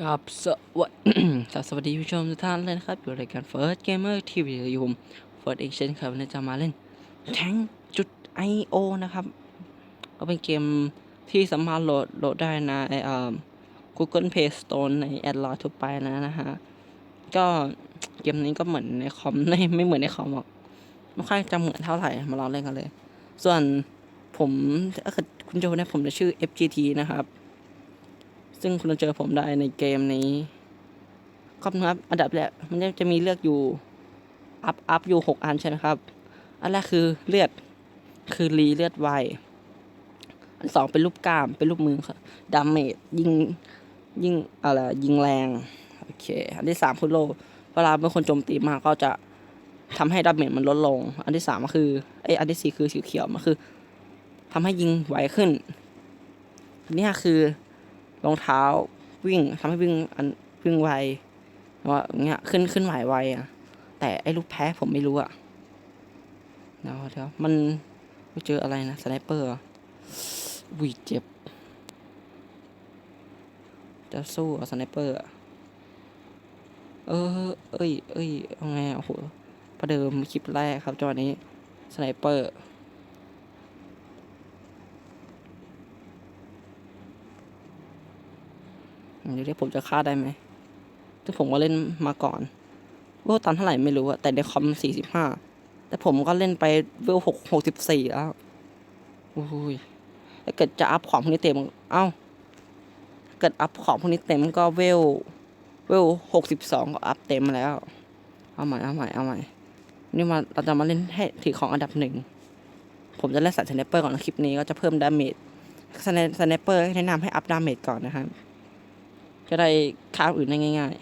กับสวัสกับสวัสดีผู้ชมทุกท่านเลยนะครับ อยู่รายการ First Gamer TV อยู่ผม First Action ครับวันนี้จะมาเล่น Tank จุด IO นะครับ ก็เป็นเกมที่สามารถโหลดโหลดได้ในเอ่อ Google Play Store ใน Android ทั่วไปนะนะฮะ ก็เกมนี้ก็เหมือนในคอมไม่ไม่เหมือนในคอมหรอกไม่ค่อยจะเหมือนเท่าไหร่ มาลองเล่นกันเลย ส่วนผมถ้าเกิดคุณโจเนี่ยผมจะชื่อ FGT นะครับ ซึ่งคุณจะเจอผมได้ในเกมนี้ครับนะครับ อันดับแรกมันจะมีเลือกอยู่ อัพ อัพอยู่หกอันใช่ไหมครับ อันแรกคือเลือด คือรีเลือดไว อันสองเป็นรูปกล้าม เป็นรูปมือครับดาเมจยิง ยิงอะไร ยิงแรง โอเค อันที่สามคือโล เวลาเป็นคนโจมตีมากก็จะทำให้ดาเมจมันลดลง อันที่สามก็คือ ไออันที่สี่คือสีเขียวมันคือทำให้ยิงไวขึ้นอันนี้คือ รองเท้าวิ่งทำให้วิ่งอันวิ่งไวว่าอย่างเงี้ยขึ้นขึ้นไหวไวอะ แต่ไอ้ลูกแพ้ผมไม่รู้อะเดี๋ยวเดี๋ยวมันไปเจออะไรนะสไนเปอร์วิเจ็บจะสู้เอาสไนเปอร์อเออ เอ้ยเอ้ยเอาไงโอ้โหประเดิมคลิปแรกครับจังหวะนี้สไนเปอร์ เดี๋ยวเดี๋ยวผมจะฆ่าได้ไหมซึ่งผมก็เล่นมาก่อนเวลตันเท่าไหร่ไม่รู้อะแต่ในคอมสี่สิบห้าแต่ผมก็เล่นไปเวลหกหกสิบสี่แล้วโอ้ยถ้าเกิดจะอัพของพวกนี้เต็ม เอ้าเกิดอัพของพวกนี้เต็มก็เวล เวลหกสิบสองก็อัพเต็มแล้ว เอาใหม่เอาใหม่เอาใหม่ นี่มาเราจะมาเล่นให้ถือของอันดับหนึ่ง ผมจะเล่นสายสไนเปอร์ก่อนนคลิปนี้ก็จะเพิ่มดาเมจสไนสไนเปอร์แนะนำให้อัพดาเมจก่อนนะครับ จะได้ฆ่าอื่นได้ง่าย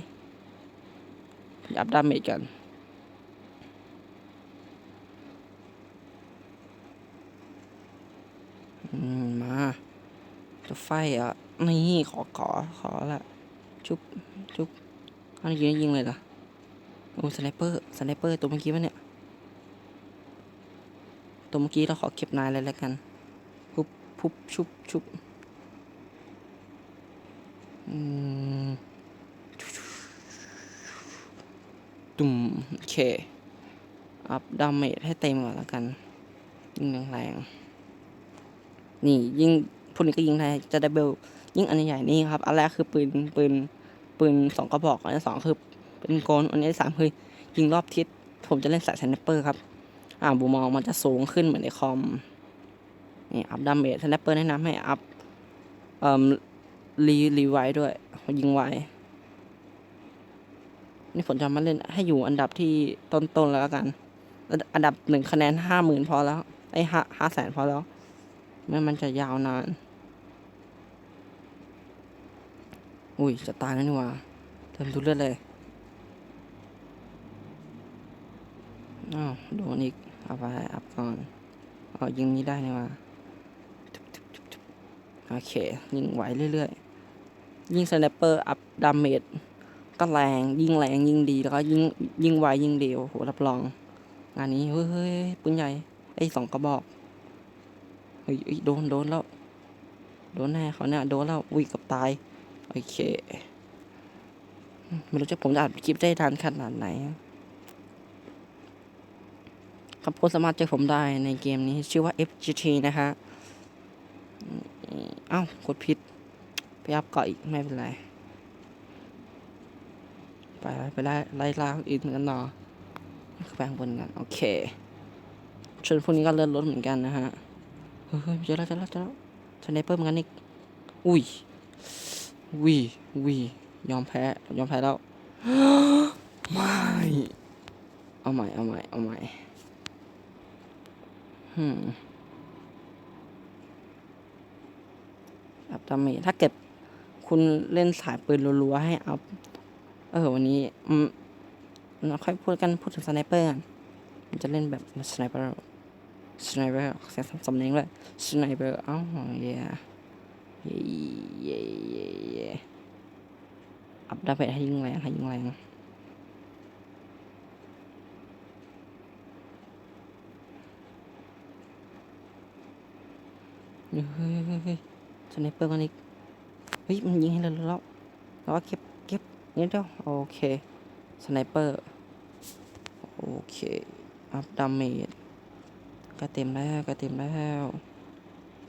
ๆอัพดาเมจกันมมาจะไฟอะ นี่ขอขอขอละ ชุบชุบอันนี้ยิงยิงเลยเหรอโอ้สไนเปอร์สไนเปอร์ตัวเมื่อกี้วะเนี่ย ตัวเมื่อกี้เราขอเก็บนายเลยแล้วกันพุบพุบชุบชุบ ตุ่มโอเค อัพดาเมจให้เต็มก่อนแล้วกัน ยิงแรงๆนี่ยิงพวกนี้ก็ยิงได้จะได้เบลยิงอันใหญ่ๆนี่ครับ อันแรกคือปืนปืนปืนสองกระบอก อันที่สองคือเป็นโกนอันที่สามคือยิงรอบทิศ ผมจะเล่นสายสไนเปอร์ครับ อ่าบูมองมันจะสูงขึ้นเหมือนในคอม นี่อัพดาเมจสไนเปอร์แนะนำให้อัพเอ่อ รีรีไว้ด้วยยิงไว้นี่ผมจะมาเล่นให้อยู่อันดับที่ต้นๆแล้วกัน อันดับหนึ่งคะแนนห้าหมื่นพอแล้ว ไอ้ห้าห้าแสนพอแล้วไม่มันจะยาวนาน อุ้ยจะตายแล้วนี่ว่าเติมดูเลือดเลย อ้าวโดนอีก เอาไปอัพก่อนเอายิงนี้ได้นี่ว่าโอเค ยิงไหวเรื่อยๆ ยิงสไนเปอร์อัพดาเมจก็แรงยิงแรงยิงดีแล้วก็ยิงยิงไวยิงเดียวโหรับรอง งานนี้เฮ้ยเฮ้ยปืนใหญ่ไอ้สองกระบอกเฮ้ยโดนโดนแล้ว โดนแน่เขาเนี่ยโดนแล้ววิ่งกับตายโอเคไม่รู้จะผมจะอัดคลิปได้ทันขนาดไหนครับคุณสามารถเจอผมได้ในเกมนี้ชื่อว่า FGT นะฮะอ้าวกดผิด ไปอัพเกาะอีกไม่เป็นไร ไปไปไล่ไล่ล่าคนอื่นกันเนาะแปลงบนกัน โอเคชนพวกนี้ก็เลื่อนรถเหมือนกันนะฮะ เฮ้ยเจอแล้วเจอแล้วเจอแล้วสไนเปอร์เหมือนกันอีก อุ้ยวิวิยอมแพ้ยอมแพ้แล้ว ไม่ เอาใหม่ เอาใหม่ เอาใหม่ฮึอัพดาเมจถ้าเกิด คุณเล่นสายปืนรัวๆให้อัพ เออวันนี้อืมเราค่อยพูดกันพูดถึงสไนเปอร์กันมันจะเล่นแบบสไนเปอร์สไนเปอร์เสียงสำเนียงเลยสไนเปอร์อ้าวเย่เย่เย่เย่เย่อัพดาเมจให้ยิงแรงให้ยิงแรงเฮ้ยเฮ้ยเฮ้ยเฮ้ยสไนเปอร์กันอีก ฮ้ยมันยิงให้เราแล้วเราแล้วก็เก็บเก็บนิดเดียวโอเคสไนเปอร์โอเคอัพดาเมจก็เต็มแล้วก็เต็มแล้ว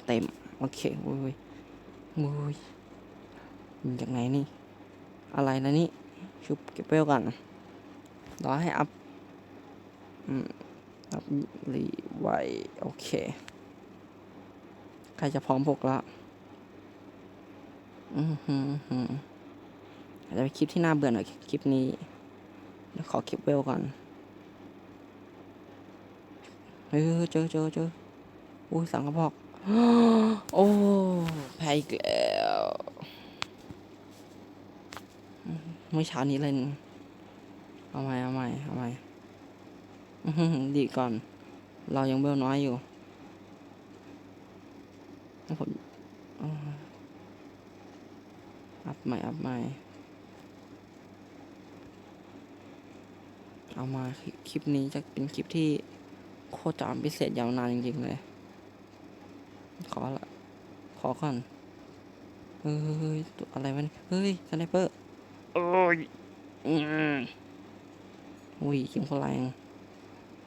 เต็มโอเคอุ้ยอุ้ยยิงจากไหนนี่ อะไรนะนี่ชุบเก็บเวลกันรอให้อัพอืมอัพรีไวโอเค ใครจะพร้อมพวกละ อาจจะเป็นคลิปที่น่าเบื่อหน่อยคลิปนี้ ขอคลิปเวลก่อนเออเจอเจอเจออุ้ยสังกระบอก โอ้แพ้อีกแล้วเมื่อเช้านี้เล่น เอาใหม่เอาใหม่เอาใหม่ดีก่อน เรายังเบลน้อยอยู่แล้วผมอ่า อัพใหม่ อัพใหม่ เอามาคลิปคลิปนี้จะเป็นคลิปที่โคตรจะพิเศษยาวนานจริงๆเลย ขอละขอก่อน เฮ้ย ตัวอะไรวะเนี่ยเฮ้ยสไนเปอร์โอ้ยอืมอุ้ยยิงคนแรง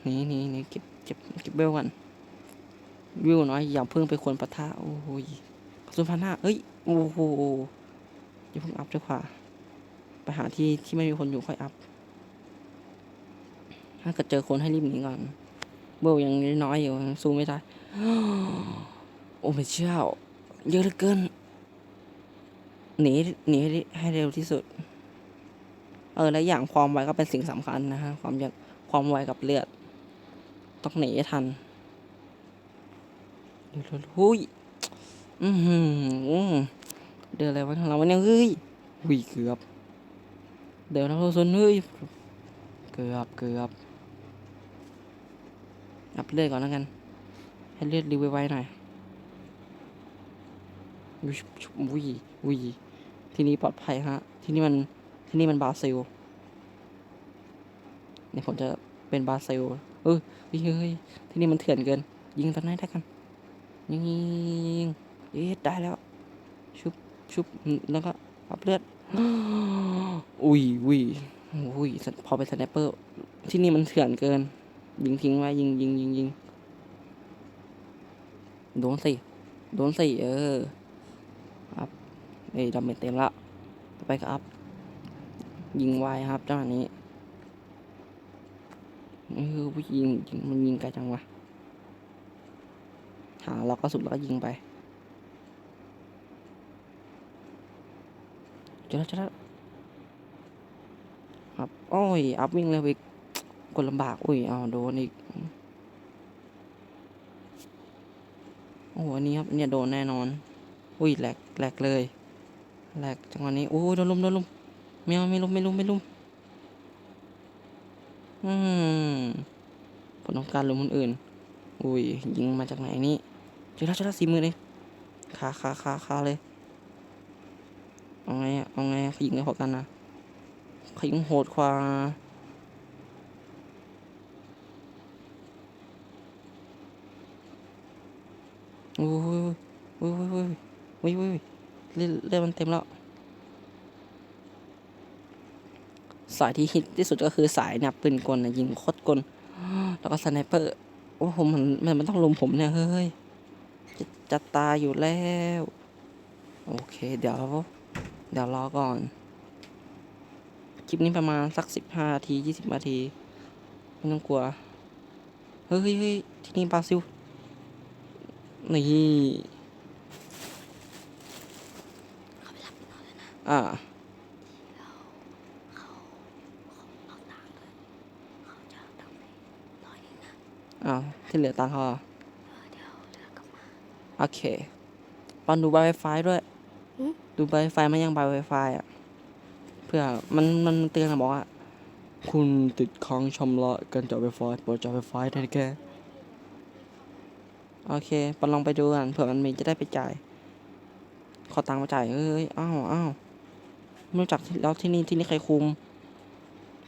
หนี่นี่นี่เก็บเก็บเก็บเบลก่อนวิวน้อยอย่าเพิ่งไปควรปะทะโอ้โหยกระสุนพันห้าเอ้ย โอ้โห อย่าเพิ่งอัพดีกว่าไปหาที่ที่ไม่มีคนอยู่ค่อยอัพ ถ้าเกิดเจอคนให้รีบหนีก่อน เบลยังน้อยอยู่สู้ไม่ได้ โอ้ไม่เจ้าเยอะเหลือเกิน หนีหนีให้เร็วที่สุด เออและอย่างความไวก็เป็นสิ่งสำคัญนะฮะ ความอยากความไวกับเลือด ต้องหนีให้ทันเดี๋ยวหุยอือหือ เดินอะไรวะของเราวะเนี่ยเฮ้ยหุยเกือบ เดี๋ยวนะทุกคนเฮ้ยเกือบเกือบอัพเลือดก่อนแล้วกัน ให้เลือดรีไวๆหน่อยอุ้ยอุ้ยอุ้ยที่นี่ปลอดภัยฮะ ที่นี่มันที่นี่มันบราซิลเนี่ยผมจะเป็นบราซิลเออเฮ้ยเฮ้ยที่นี่มันเถื่อนเกิน ยิงตอนไหนได้กันยิงยิงยิงเอ๊ะได้แล้วชุบ ชุบแล้วก็อัพเลือดอุ้ยอุ้ยอุ้ยพอเป็นสไนเปอร์ ที่นี่มันเถื่อนเกิน ยิงทิ้งไว้ยิงยิงยิงยิงโดนสิโดนสิเอออัพเอ้ดาเมจเต็มละไปก็อัพยิงไวครับจ้าอันนี้เออผู้ยิงยิงมันยิงไกลจังวะหาเราก็สุดแล้วก็ยิงไป เจอแล้วเจอแล้วครับโอ้ย อัพวิ่งเลยไปกดลำบาก อุ้ย เอาโดนอีก โอ้โหอันนี้ครับ เนี่ยโดนแน่นอน อุ้ยแหลกแหลกเลยแหลกจังหวะนี้โอ้ยโดนลุมโดนลุมไม่เอาไม่ลุมไม่ลุมไม่ลุมอืมผมต้องการลุมคนอื่น อุ้ยยิงมาจากไหนนี่เจอแล้วเจอแล้วสี่มือเลยขาขาขาขาเลย เอาไงอะเอาไงเขายิงได้พอกันนะเขายิงโหดกว่าโอ้ยโอ้ยโอ้ยโอ้ยโอ้ยโอ้ยเลือดเลือดมันเต็มแล้วสายที่ฮิตที่สุดก็คือสายเนี่ยปืนกลนะยิงโคตรกลแล้วก็สไนเปอร์โอ้ผมมันมันมันต้องลุมผมเนี่ยเฮ้ยจะจะตายอยู่แล้ว โอเค เดี๋ยว เดี๋ยวรอก่อน คลิปนี้ประมาณสักสิบห้านาทียี่สิบนาที ไม่ต้องกลัว เฮ้ยเฮ้ยเฮ้ยที่นี่บราซิลนี่เขาไปรับนอนแล้วนะอ่าเขาเขาเอาตังค์ด้วยเขาจะเอาตังค์ไปร้อยหนึงนะอ้าวที่เหลือตังค์เขาเหรอเออเดี๋ยวเดี๋ยวกลับมาโอเคตอนดูบายไฟด้วยหืม ดูบายไฟมันยังบายไฟอะ เพื่อมันมันเตือนบอกว่า คุณติดค้างชำระการจ่ายไฟฟ้าโปรดจ่ายไฟฟ้าได้แค่โอเคปลองไปดูกันเผื่อมันมีจะได้ไปจ่าย ขอตังค์มาจ่ายเอ้ยอ้าวอ้าวไม่รู้จักแล้วที่นี่ที่นี่ใครคุม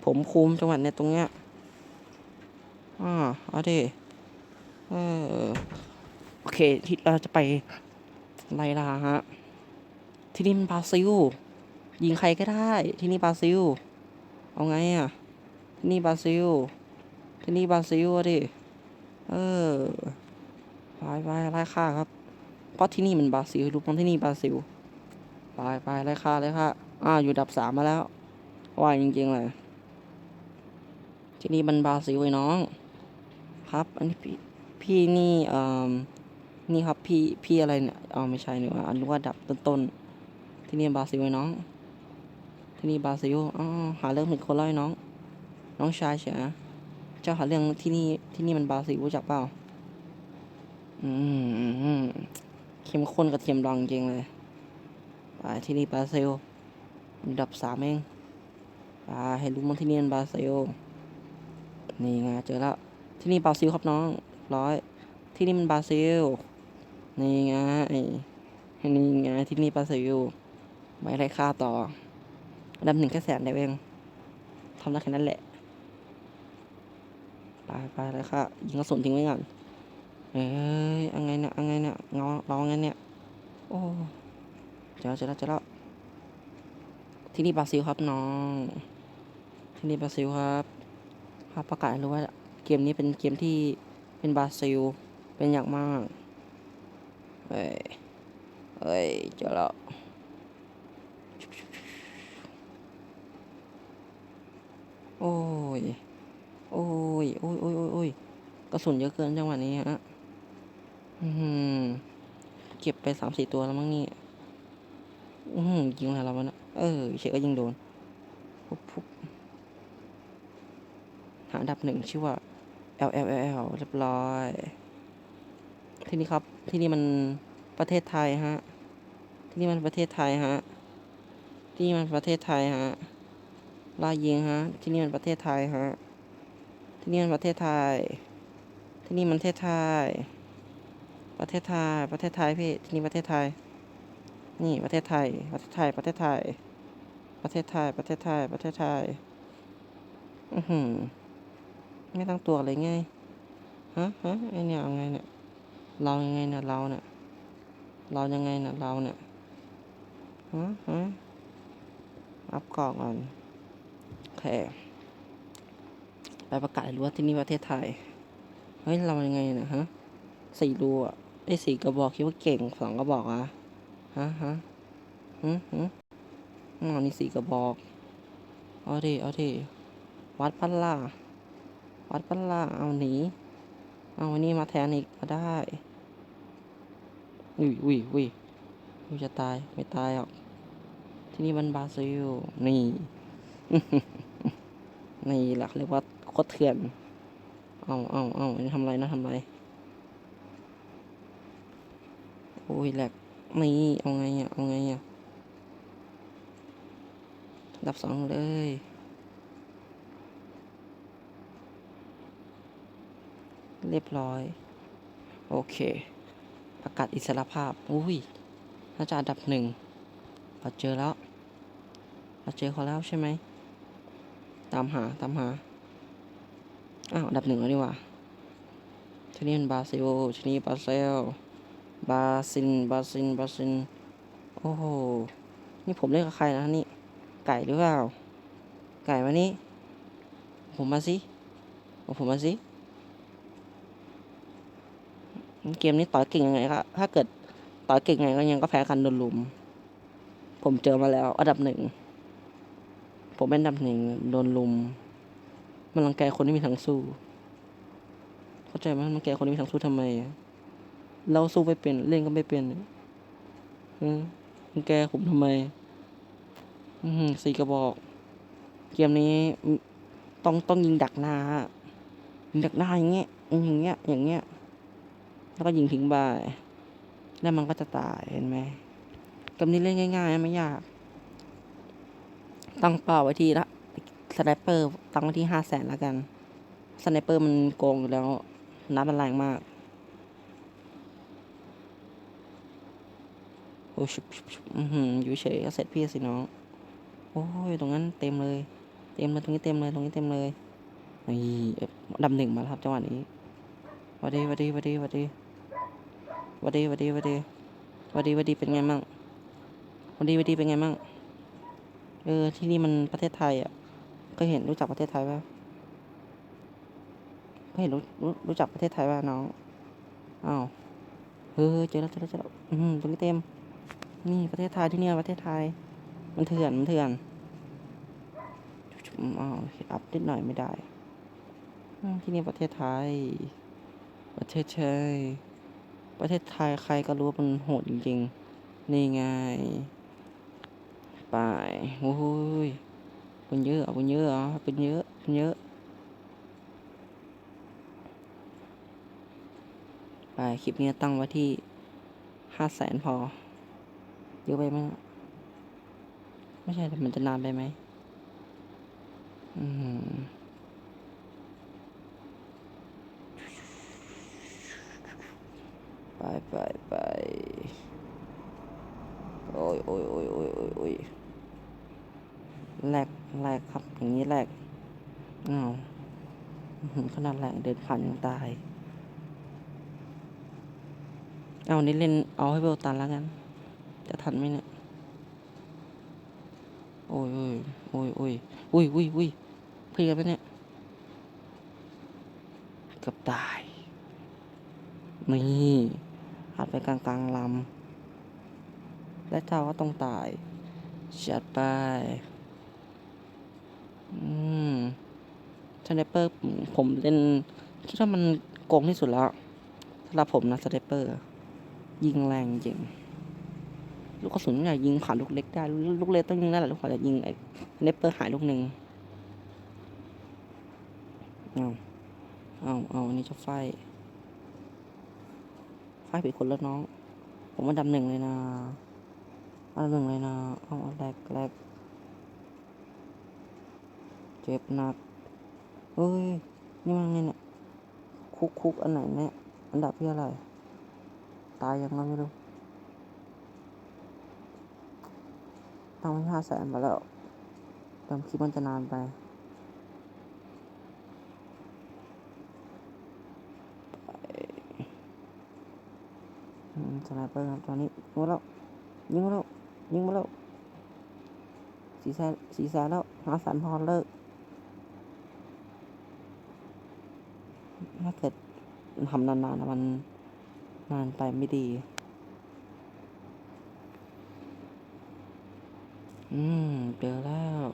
ผมคุมจังหวัดเนี่ยตรงเนี้ยอ่าเอาดิเออโอเคที่เราจะไปไลลาฮะ ที่นี่มันบราซิล ยิงใครก็ได้ ที่นี่บราซิล เอาไงอะ ที่นี่บราซิล ที่นี่บราซิลดิ เออไปไปไล่ฆ่าครับ เพราะที่นี่มันบราซิลรู้มั้งที่นี่บราซิล ไปไปไล่ฆ่าไล่ฆ่าอ้าอยู่ดับสามมาแล้ว ว่ายจริงๆเลย ที่นี่มันบราซิลไอ้น้อง ครับ อันนี้พี่พี่นี่เอ่อนี่ครับพี่พี่อะไรเนี่ย เอ๋อไม่ใช่นี่ว่าอันนี้ว่าดับต้นๆ ที่นี่บราซิลไอ้น้อง ที่นี่บราซิลอ๋อหาเรื่องเป็นคนเล่าให้น้อง น้องชายเฉยเจ้าหาเรื่องที่นี่ที่นี่มันบราซิลรู้จักเปล่า อืมเข้มข้นกระเทียมดองจริงเลย ไปที่นี่บราซิลอันดับสามเองไปให้รู้มันที่นี่มันบราซิล นี่ไงเจอแล้ว ที่นี่บราซิลครับน้อง ร้อย ที่นี่มันบราซิล นี่ไงนี่ไงที่นี่บราซิล ไม่ได้ค่าต่ออันดับหนึ่งแค่แสนเดียวเองทำได้แค่นั้นแหละไปไปเลยค่ะยิงกระสุนทิ้งไว้ก่อนเอ้ยยังไงเนี่ยยังไงเนี่ยเงาเราไงเนี่ย โอ้เจอแล้วเจอแล้วเจอแล้วที่นี่บราซิลครับน้อง ที่นี่บราซิลครับครับประกาศรู้ว่าเกมนี้เป็นเกมที่เป็นบราซิล เป็นอย่างมาก เอ้ยเอ้ยเจอแล้ว โอ้ย โอ้ย โอ้ยโอ้ยโอ้ยโอ้ยกระสุนเยอะเกินจังหวะนี้ฮะอือหือเก็บไปสามสี่ตัวแล้วมั้งนี่ อือหือยิงอะไรเราวะเนะเออเฉยก็ยิงโดนปุ๊บปุ๊บหาอันดับหนึ่งชื่อว่า L L L L เรียบร้อย ที่นี่ครับ ที่นี่มันประเทศไทยฮะ ที่นี่มันประเทศไทยฮะ ที่นี่มันประเทศไทยฮะ ลายิงฮะ ที่นี่มันประเทศไทยฮะ ที่นี่มันประเทศไทย ที่นี่มันประเทศไทย ประเทศไทย ประเทศไทยพี่ ที่นี่ประเทศไทย นี่ประเทศไทย ประเทศไทย ประเทศไทย ประเทศไทย ประเทศไทย ประเทศไทย อือหือ ไม่ตั้งตัวเลยไง ฮะ ฮะ ไอเนี่ยเอาไงเนี่ย เรายังไงเนี่ย เราเนี่ย เรายังไงเนี่ย เราเนี่ย ฮะ ฮะ อัพกล่องก่อน เคไปประกาศรู้ว่าที่นี่ประเทศไทย เฮ้ย เรายังไงนี่ยฮะสี่รูอะไอ้สี่กระบอกคิดว่าเก่งสองกระบอกอะฮะฮะฮึฮึอ๋อนี่สี่กระบอก เอาดิเอาดิวัดปัลล่าวัดปัลล่าเอาหนีเอาอันนี้มาแทนอีกก็ได้ อุ้ยอุ้ยอุ้ยอุ้ยจะตาย ไม่ตายหรอก ที่นี่มันบราซิล นี่ นี่หลักเรียกว่าโคตรเถื่อนเอาเอาเอาอันนี้ทำไรนะทำไรโอ้ยแหลกนี่เอาไงอะเอาไงอะดับสองเลยเรียบร้อย โอเค ประกาศอิสรภาพ อุ้ยน่าจะอันดับหนึ่งเราเจอแล้ว เราเจอเขาแล้วใช่ไหม ตามหาตามหา อ้าวอันดับหนึ่งแล้วนี่ว่าที่นี่มันบาซิลที่นี่บราซิลบาซิน บาซิน บาซิน โอ้โห นี่ผมเล่นกับใครนะนี่ ไก่หรือเปล่า ไก่มานี่ ผมมาสิผมมาสิ เกมนี้ต่อยเก่งยังไงครับ ถ้าเกิดต่อยเก่งยังไงก็ยังก็แพ้กันโดนลุม ผมเจอมาแล้ว อันดับหนึ่ง ผมเป็นดับหนึ่งโดนลุม มันรังแกคนที่มีทางสู้ เข้าใจไหมมันรังแกคนที่มีทางสู้ทำไม เราสู้ไม่เป็น เล่นก็ไม่เป็นอืมรังแกผมทำไม อืมสี่กระบอก เกมนี้ ต้องต้องยิงดักหน้ายิงดักหน้าอย่างเงี้ยอย่างเงี้ย อย่างเงี้ย แล้วก็ยิงทิ้งไปแล้วมันก็จะตายเห็นไหมเกมนี้เล่นง่ายๆไม่ยาก ตั้งเป้าไว้ที่ละสไนเปอร์ตั้งไว้ที่ห้าแสนแล้วกันสไนเปอร์มันโกงอยู่แล้วนับมันแรงมากโอ้ชุบชุบอือหืออยู่เฉยก็เสร็จพี่สิน้อง โอ้ยตรงนั้นเต็มเลย เต็มเลยตรงนี้เต็มเลยตรงนี้เต็มเลยนี่ดับหนึ่งมาแล้วครับจังหวะนี้วัดดีวัดดีวัดดีวัดดีวัดดีวัดดีวัดดีวัดดีวัดดีเป็นไงมั่งวัดดีวัดดีเป็นไงมั่ง เออ ที่นี่มันประเทศไทยอะเคยเห็นรู้จักประเทศไทยป่ะเคยเห็นรู้รู้รู้จักประเทศไทยป่ะน้องอ้าวเออเจอแล้วเจอแล้วเจอแล้วอืมตรงนี้เต็ม นี่ประเทศไทยที่เนี่ยประเทศไทย มันเถื่อนมันเถื่อนอ้าวอัพนิดหน่อยไม่ได้ที่นี่ประเทศไทย ประเทศไทยประเทศไทยใครก็รู้ว่ามันโหดจริงๆนี่ไง ไปโอ้ยเป็นเยอะเอาเป็นเยอะเอเป็นเยอะเป็นเยอะ ไปคลิปนี้ตั้งไว้ที่ห้าแสนพอ เยอะไปไหมไม่ใช่แต่มันจะนานไปไหมอืมไปไปไปโอ้ยโอ้ยโอ้ยโอ้ย แหลกแหลกครับ อย่างนี้แหลกอ้าวขนาดแหลกเดินผ่านยังตาย เอานี้เล่นเอาให้เบลตันแล้วกัน จะทันไหมเนี่ย โอ้ยโอ้ยโอ้ยโอ้ยอุ้ยอุ้ยอุ้ยเพื่อนไหมเนี่ยเกือบตาย นี่หัดไปกลางกลางลำและเจ้าก็ต้องตายจัดไป อืมสไนเปอร์ผมเล่นคิดว่ามันโกงที่สุดแล้วสำหรับผมนะสไนเปอร์ ยิงแรงจริง ลูกกระสุนใหญ่ยิงผ่านลูกเล็กได้ ลูกเล็กต้องยิงนั่นแหละลูกขวาจะยิงไอ้สไนเปอร์หายลูกหนึ่งเอาเอาเอาอันนี้จะไฟ ไฟผิดคนแล้วน้อง ผมว่าดำหนึ่งเลยนะอันดับหนึ่งเลยนะ เอาแรกแรก เจ็บหนักเฮ้ย นี่มันไงเนี่ย คุกคุกอันไหนเนี่ย อันดับที่อะไร ตายยังไงไม่รู้ตั้งไว้ห้าแสนไปแล้วจำคลิปมันจะนานไปอืมสไนเปอร์ครับตอนนี้ยิงมาแล้วยิงมาแล้วยิงมาแล้วสีแสนสีแสนแล้วหาแสนพอเลิกถ้าเกิด ทำนานๆนะมันนานไปไม่ดี อืมเจอแล้ว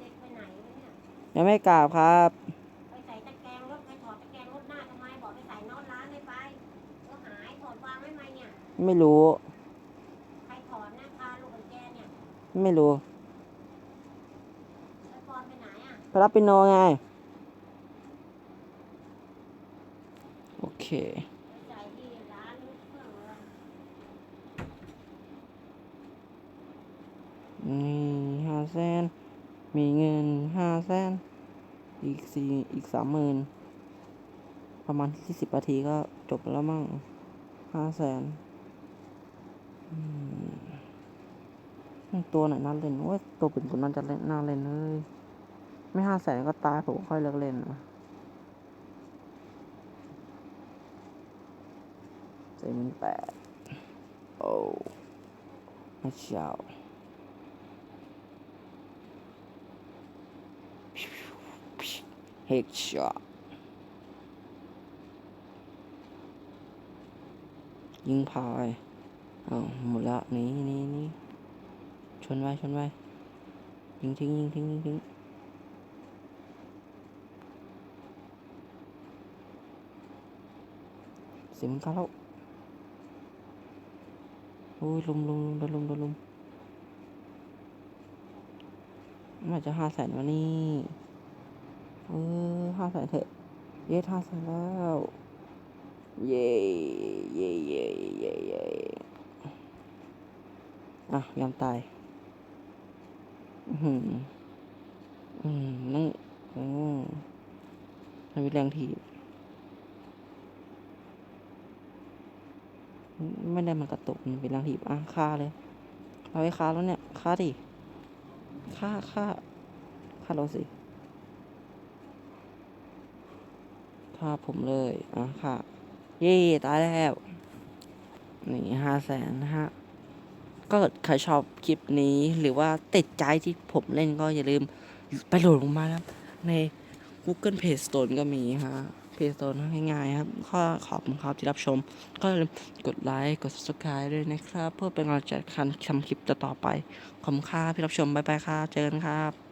เด็กไปไหนวะเนี่ยยังไม่กราบครับไปใส่ตะแกรงรถไปถอดตะแกรงรถหน้าทำไมบอกไปใส่นอนร้านเลยไปก็หายถอดวางไว้ไหมเนี่ย ไม่รู้ ใครถอนนะพาลูกกุญแจเนี่ย ไม่รู้ แล้วปอนไป ไปรับปิโนไง โอเคนี่ห้าแสนมีเงินห้าแสนอีกสี่อีกสามหมื่นประมาณที่สิบนาทีก็จบแล้วมั้งห้าแสนตัวไหนน่าเล่นโอ้ยตัวปืนกลน่าจะเล่นน่าเล่นเลย ไม่ห้าแสนก็ตายผมก็ค่อยเลิกเล่นนะเจ็ดหมื่นแปดโอ้ไม่เช้าเฮกช็อตยิงพายอ้าหมดละนี่นี่นี่ชนไว้ชนไว้ยิงทิ้งยิงทิ้งยิงทิ้ง เสียงมันเข้าแล้วโอ้ยลุมลุมลุมโดนลุมโดนลุมมันอาจะห้าแสนวะนี่เออห้าแสนเถอะเย้ห้าแสนแล้วเย้เย้เย้เย้เย้อะยอมตายอือหืออืมนั่งโอ้ทำวิแรงทีบ ไม่ได้มันกระตุกมันเป็นแรงถีบอะฆ่าเลย เอาไว้ฆ่าแล้วเนี่ยฆ่าดิฆ่าฆ่าฆ่าเราสิฆ่าผมเลย อะค่ะเยเย่ตายแล้วนี่ห้าแสนนะฮะก็ใครชอบคลิปนี้หรือว่าติดใจที่ผมเล่นก็อย่าลืมไปโหลดลงมาครับใน Google Play Store ก็มีฮะ เพจโซนง่ายๆครับก็ขอบคุณครับที่รับชม ก็อย่าลืมกดไลค์กด subscribe ด้วยนะครับ เพื่อเป็นกำลังใจในการทำคลิปต่อๆไป ขอบคุณครับที่รับชม บ๊ายบายครับ เจอกันครับ